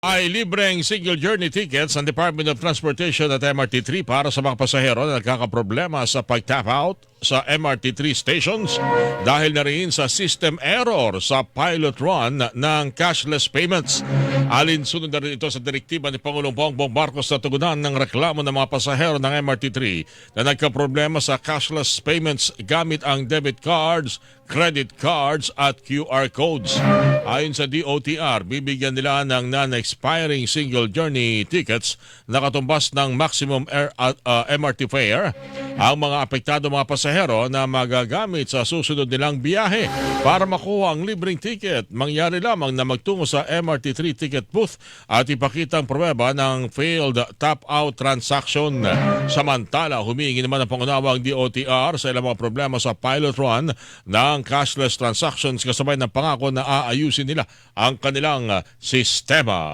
ay libreng single journey tickets ng Department of Transportation at MRT3 para sa mga pasahero na nagkakaproblema sa pag-tap out sa MRT3 stations dahil na rin sa system error sa pilot run ng cashless payments. Alinsunod na rin ito sa direktiba ni Pangulong Bongbong Marcos na tugunan ng reklamo ng mga pasahero ng MRT3 na nagkaproblema sa cashless payments gamit ang debit cards, credit cards at QR codes. Ayon sa DOTR, bibigyan nila ng non-expiring single journey tickets na katumbas ng maximum air, uh, uh, MRT fare ang mga apektado mga pasahero na magagamit sa susunod nilang biyahe. Para makuha ang libreng ticket, mangyari lamang na magtungo sa MRT3 ticket booth at ipakita ang pruweba ng failed tap-out transaction. Samantala, humingi naman ang pangunawa ang DOTR sa ilang mga problema sa pilot run ng cashless transactions kasabay ng pangako na aayusin nila ang kanilang sistema.